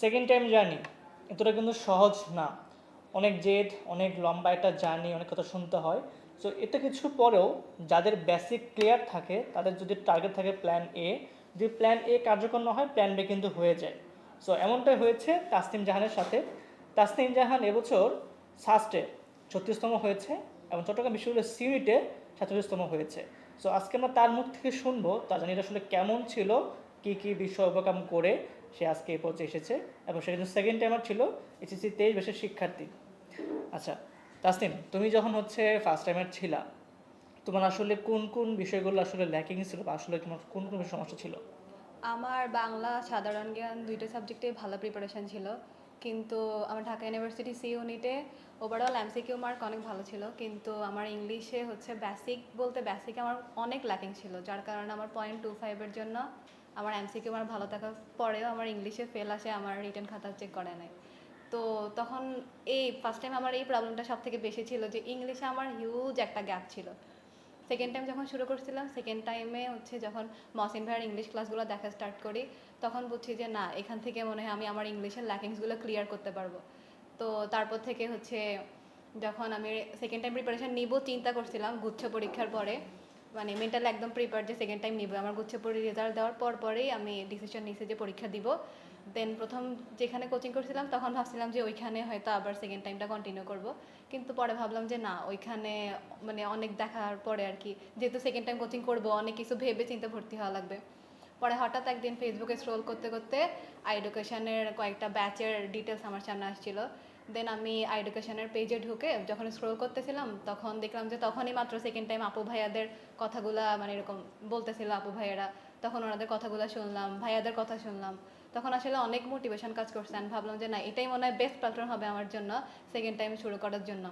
Second time journey, এতটা কিন্তু সহজ না। অনেক জেদ, অনেক লম্বা একটা জার্নি, অনেক কথা শুনতে হয়। সো এতে কিছু পরেও যাদের বেসিক ক্লিয়ার থাকে, তাদের যদি টার্গেট থাকে প্ল্যান এ যদি প্ল্যান এ কার্যকর না হয় প্ল্যান বি কিন্তু হয়ে যায়। সো এমনটাই হয়েছে তাসনিম জাহানের সাথে। তাসনিম জাহান এবছর সাস্টে ছত্রিশতম হয়েছে এবং চট্টগ্রাম বিশ্ববিদ্যালয়ের সিউনিটে সাতচল্লিশতম হয়েছে। সো আজকে আমরা তার মুখ থেকে শুনব, তার জার্নিটা আসলে কেমন ছিল, কী কী বিষয় ওভারকাম করে সে আজকে এই পর্যায়ে এসেছে এবং সে কিন্তু সেকেন্ড টাইমার ছিল এইচএসসি তেইশ বেশের শিক্ষার্থী। আচ্ছা তাসনিম, তুমি যখন হচ্ছে ফার্স্ট টাইমার ছিলা, তোমার আসলে কোন কোন বিষয়গুলো আসলে ল্যাকিং ছিল বা আসলে তোমার কোন কোন সমস্যা ছিল? আমার বাংলা, সাধারণ জ্ঞান দুইটা সাবজেক্টে ভালো প্রিপারেশন ছিল। কিন্তু আমার ঢাকা ইউনিভার্সিটি সি ইউনিটে ওভারঅল এমসিকিউ মার্ক অনেক ভালো ছিল। কিন্তু আমার ইংলিশে হচ্ছে বেসিক বলতে বেসিক আমার অনেক ল্যাকিং ছিল, যার কারণে আমার পয়েন্ট টু ফাইভের জন্য আমার এমসিকিউ আমার ভালো থাকার পরেও আমার ইংলিশে ফেল আসে, আমার রিটার্ন খাতা চেক করে নাই। তো তখন এই ফার্স্ট টাইম আমার এই প্রবলেমটা সব থেকে বেশি ছিল যে ইংলিশে আমার হিউজ একটা গ্যাপ ছিল। সেকেন্ড টাইম যখন শুরু করছিলাম সেকেন্ড টাইমে হচ্ছে যখন মসিন ভাইয়ের ইংলিশ ক্লাসগুলো দেখা স্টার্ট করি, তখন বুঝছি যে না, এখান থেকে মনে হয় আমি আমার ইংলিশের ল্যাকিংসগুলো ক্লিয়ার করতে পারব। তো তারপর থেকে হচ্ছে যখন আমি সেকেন্ড টাইম প্রিপারেশন নিব, চিন্তা করছিলাম, গুচ্ছ পরীক্ষার পরে মানে মেন্টাল একদম প্রিপেয়ার যে সেকেন্ড টাইম নিব। আমার গুচ্ছ পড়ে রেজাল্ট দেওয়ার পর পরেই আমি ডিসিশন নিয়েছি যে পরীক্ষা দিব। দেন প্রথম যেখানে কোচিং করছিলাম, তখন ভাবছিলাম যে ওইখানে হয়তো আবার সেকেন্ড টাইমটা কন্টিনিউ করব। কিন্তু পরে ভাবলাম যে না, ওইখানে মানে অনেক দেখার পরে আর কি, যেহেতু সেকেন্ড টাইম কোচিং করব, অনেক কিছু ভেবে চিন্তে ভর্তি হওয়া লাগবে। পরে হঠাৎ একদিন ফেসবুকে স্ক্রোল করতে করতে আই এডুকেশনের কয়েকটা ব্যাচের ডিটেলস আমার সামনে আসছিল। দেন আমি আই এডুকেশনের পেজে ঢুকে যখন স্ক্রোল করতেছিলাম, তখন দেখলাম যে তখনই মাত্র সেকেন্ড টাইম আপু ভাইয়াদের কথাগুলা মানে এরকম বলতেছিল আপু ভাইয়ারা। তখন ওনাদের কথাগুলো শুনলাম, ভাইয়াদের কথা শুনলাম। তখন আসলে অনেক মোটিভেশন কাজ করছে। ভাবলাম যে না, এটাই মনে হয় বেস্ট প্ল্যাটফর্ম হবে আমার জন্য সেকেন্ড টাইম শুরু করার জন্য।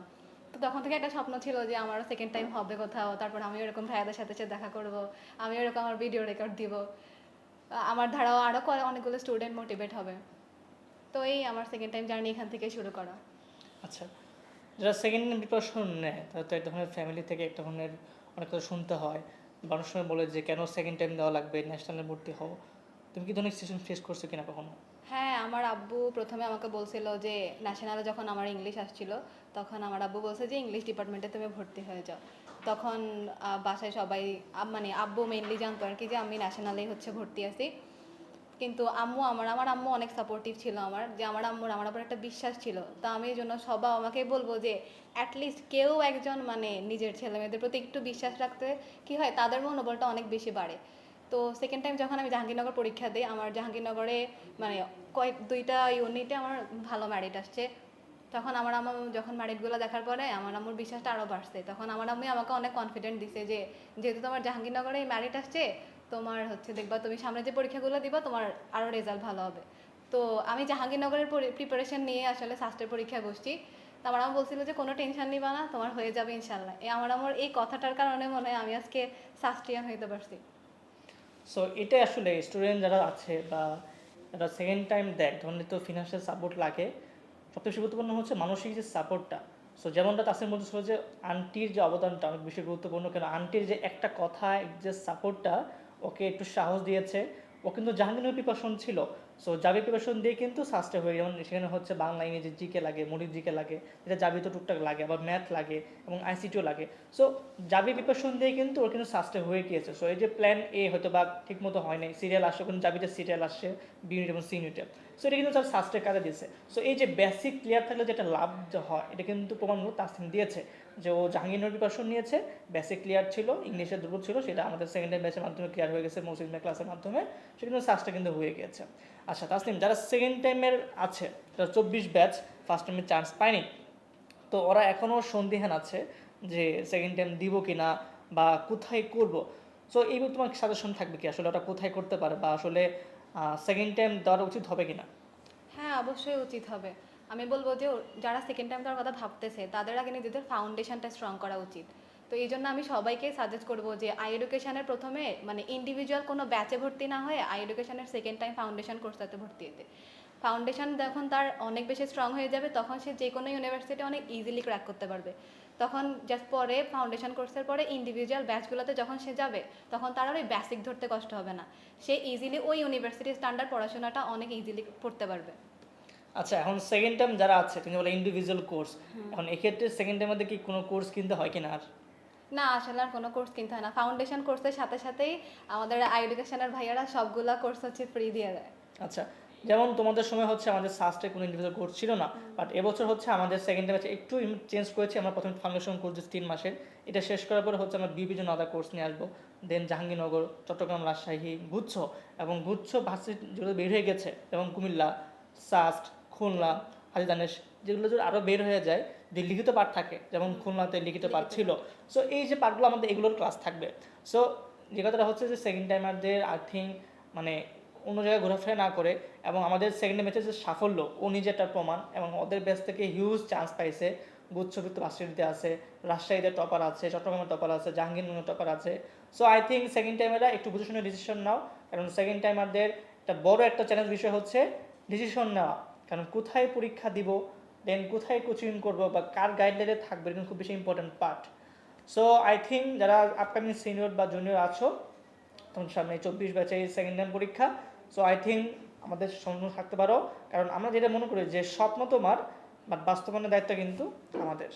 তো তখন থেকে একটা স্বপ্ন ছিল যে আমারও সেকেন্ড টাইম হবে কোথাও, তারপর আমি এরকম ভাইয়াদের সাথে সাথে দেখা করব, আমি এরকম আমার ভিডিও রেকর্ড দিব। আমার ধারাও আরও অনেকগুলো স্টুডেন্ট মোটিভেট হবে। তো এই আমার সেকেন্ড টাইম জার্নি এখান থেকে শুরু করা। আচ্ছা যারা সেকেন্ড টাইম প্রিপারেশন নেয়, তারা তো এক ধরনের ফ্যামিলি থেকে এক ধরনের অনেক কথা শুনতে হয়। মানুষ সময় বলে যে, কেন সেকেন্ড টাইম দেওয়া লাগবে? ন্যাশনালে ভর্তি হও। তুমি কি ধরনের সিচুয়েশন ফেস করছ কিনা কখনো? হ্যাঁ আমার আব্বু প্রথমে আমাকে বলছিল যে ন্যাশনালে যখন আমার ইংলিশ আসছিল, তখন আমার আব্বু বলছে যে ইংলিশ ডিপার্টমেন্টে তুমি ভর্তি হয়ে যাও। তখন বাসায় সবাই মানে আব্বু মেনলি জানতো আর কি যে, আমি ন্যাশনালেই হচ্ছে ভর্তি আছি। কিন্তু আম্মু আমার আমার আম্মু অনেক সাপোর্টিভ ছিল আমার, যে আমার আম্মুর, আমার উপর একটা বিশ্বাস ছিল। তা আমি এই জন্য সবাই আমাকে বলব যে অ্যাটলিস্ট কেউ একজন মানে নিজের ছেলে মেয়েদের প্রতি একটু বিশ্বাস রাখতে, কি হয়? তাদের মনোবলটা অনেক বেশি বাড়ে। তো সেকেন্ড টাইম যখন আমি জাহাঙ্গীরনগর পরীক্ষা দিই, আমার জাহাঙ্গীরনগরে মানে কয়েক, দুইটা ইউনিটে আমার ভালো ম্যারিট আসছে। তখন আমার আম্মু যখন ম্যারিটগুলো দেখার পরে আমার আম্মুর বিশ্বাসটা আরও বাড়ছে। তখন আমার আম্মু আমাকে অনেক কনফিডেন্ট দিছে যে, যেহেতু তোমার জাহাঙ্গীরনগরে এই ম্যারিট আসছে, তোমার হচ্ছে দেখবা তুমি সামনে যে পরীক্ষাগুলো দিবা, তোমার আরও রেজাল্ট ভালো হবে। তো আমি জাহাঙ্গীরনগরের প্রিপারেশন নিয়ে আসলে শাস্ত্রের পরীক্ষা বসছি। তো আমার আম্মু বলছিল যে, কোনো টেনশন নিবা না, তোমার হয়ে যাবে ইনশাল্লাহ এই আমার আমার এই কথাটার কারণে মনে হয় আমি আজকে শাস্ত্রিয়ান হইতে পারছি। সো এটা আসলে স্টুডেন্ট যারা আছে বা যারা সেকেন্ড টাইম দেয় ধরনের তো ফিনান্সিয়াল সাপোর্ট লাগে, সবচেয়ে গুরুত্বপূর্ণ হচ্ছে মানসিক যে সাপোর্টটা সো যেমনটা তাসের মধ্যে ছিল যে আন্টির যে অবদানটা অনেক বেশি গুরুত্বপূর্ণ, কেন আন্টির যে একটা কথা, যে সাপোর্টটা ওকে একটু সাহস দিয়েছে। ও কিন্তু জাহাঙ্গীরের প্রিপারেশন ছিল। সো জাবি প্রিপারেশন দিয়ে কিন্তু সাস্টে হয়ে যেমন সেখানে হচ্ছে বাংলা ইংরেজি জিকে লাগে মনির জিকে লাগে এটা জাবি তো টুকটাক লাগে, আবার ম্যাথ লাগে এবং আইসিটিও লাগে। সো জাবি প্রিপারেশন দিয়ে কিন্তু ওর কিন্তু সাস্টে হয়ে গিয়েছে। সো এই যে প্ল্যান এ হয়তো বা ঠিকমতো হয় নাই সিরিয়াল আসছে কিন্তু জাবিতে সিরিয়াল আসছে বি ইউনিট এবং সি ইউনিটে সো এটা কিন্তু তার সাস্টের কাজে দিয়েছে। সো এই যে বেসিক ক্লিয়ার থাকলে যেটা লাভ হয়, এটা কিন্তু প্রমাণমূলক তাসিম দিয়েছে। যে ও জাহাঙ্গীর প্রিপারেশন নিয়েছে বেসিক ক্লিয়ার ছিল ইংলিশের দুর্বল ছিল, সেটা আমাদের সেকেন্ড টাইম ব্যাচের মাধ্যমে ক্লিয়ার হয়ে গেছে মৌসুমী ক্লাসের মাধ্যমে, সে কিন্তু সাস্টটা কিন্তু হয়ে গেছে আচ্ছা তাসলিম যারা সেকেন্ড টাইমের আছে, যারা চব্বিশ ব্যাচ ফার্স্ট টাইমে চান্স পায়নি, তো ওরা এখনও সন্দিহান আছে যে সেকেন্ড টাইম দিব কি না বা কোথায় করব? সো এই ব্যাপারে তোমার সাজেশন থাকবে কি? আসলে ওটা কোথায় করতে পারে বা আসলে সেকেন্ড টাইম দেওয়া উচিত হবে কি না হ্যাঁ অবশ্যই উচিত হবে। আমি বলব যে যারা সেকেন্ড টাইম তার কথা ভাবতেছে, তাদের আগে নিজেদের ফাউন্ডেশনটা স্ট্রং করা উচিত। তো এই জন্য আমি সবাইকে সাজেস্ট করব যে আই এডুকেশনের প্রথমে মানে ইন্ডিভিজুয়াল কোনো ব্যাচে ভর্তি না হয়ে আই এডুকেশনের সেকেন্ড টাইম ফাউন্ডেশন কোর্সটাতে ভর্তি হতে ফাউন্ডেশন যখন তার অনেক বেশি স্ট্রং হয়ে যাবে, তখন সে যে কোনো ইউনিভার্সিটি অনেক ইজিলি ক্র্যাক করতে পারবে। তখন জাস্ট পরে ফাউন্ডেশন কোর্সের পরে ইন্ডিভিজুয়াল ব্যাচগুলোতে যখন সে যাবে, তখন তার আর ওই বেসিক ধরতে কষ্ট হবে না। সে ইজিলি ওই ইউনিভার্সিটি স্ট্যান্ডার্ড পড়াশোনাটা অনেক ইজিলি পড়তে পারবে। আচ্ছা এখন সেকেন্ড টাইম যারা আছে তুমি বলে ইন্ডিভিজুয়াল কোর্স এখন এক্ষেত্রে সেকেন্ড টাইমের মধ্যে কি কোনো কোর্স কিনতে হয় কিনা আর? না আসলে আর কোনো কোর্স কিনতে হয় না। ফাউন্ডেশন কোর্সের সাথে সাথেই আমাদের এডুকেশনের ভাইয়ারা সবগুলা কোর্স হচ্ছে ফ্রি দিয়ে দেয়। আচ্ছা যেমন তোমাদের সময় হচ্ছে আমাদের সাস্টে কোনো ইন্ডিভিজুয়াল কোর্স ছিল না বাট এবছর হচ্ছে আমাদের সেকেন্ড টাইম একটু চেঞ্জ করেছি আমরা প্রথমে ফাউন্ডেশন কোর্স তিন মাসের। এটা শেষ করার পরে হচ্ছে আমরা জন্য আলাদা কোর্স নিয়ে আসব। দেন জাহাঙ্গীরনগর চট্টগ্রাম রাজশাহী গুচ্ছ এবং গুচ্ছ ভার্সিটি যেগুলো বের হয়ে গেছে যেমন কুমিল্লা সাস্ট খুলনা, হাজি দানেশ যেগুলো যদি আরও বের হয়ে যায়, যে লিখিত পাঠ থাকে, যেমন খুলনাতে লিখিত পাঠ ছিল। সো এই যে পাঠগুলো আমাদের এগুলোর ক্লাস থাকবে। সো যে কথাটা হচ্ছে যে সেকেন্ড টাইমারদের থিঙ্ক মানে অন্য জায়গায় ঘোরাফেরা না করে এবং আমাদের সেকেন্ড ম্যাচের যে সাফল্য, ও নিজেরটা প্রমাণ এবং ওদের ব্যাচ থেকে হিউজ চান্স পাইছে। গুচ্ছবৃত্ত ভার্সিটিতে আছে রাজশাহীতে টপার আছে, চট্টগ্রামের টপার আছে, জাহাঙ্গীরনগরের টপার আছে। সো আই থিঙ্ক সেকেন্ড টাইমেরা একটু বুঝে শুনে ডিসিশন নাও। কারণ সেকেন্ড টাইমারদের একটা বড় একটা চ্যালেঞ্জ বিষয় হচ্ছে ডিসিশন নেওয়া। কারণ কোথায় পরীক্ষা দিব দেন কোথায় কোচিং করব বা কার গাইডলাইনে থাকবে, এটা খুব বেশি important part so I think যারা আপকামিং সিনিয়র বা জুনিয়র আছো তখন সামনে চব্বিশ ব্যাচে সেকেন্ড টাইম পরীক্ষা সো আই থিঙ্ক আমাদের সঙ্গে থাকতে পারো। কারণ আমরা যেটা মনে করি যে স্বপ্ন তোমার বাট বাস্তবায়নের দায়িত্ব কিন্তু আমাদের।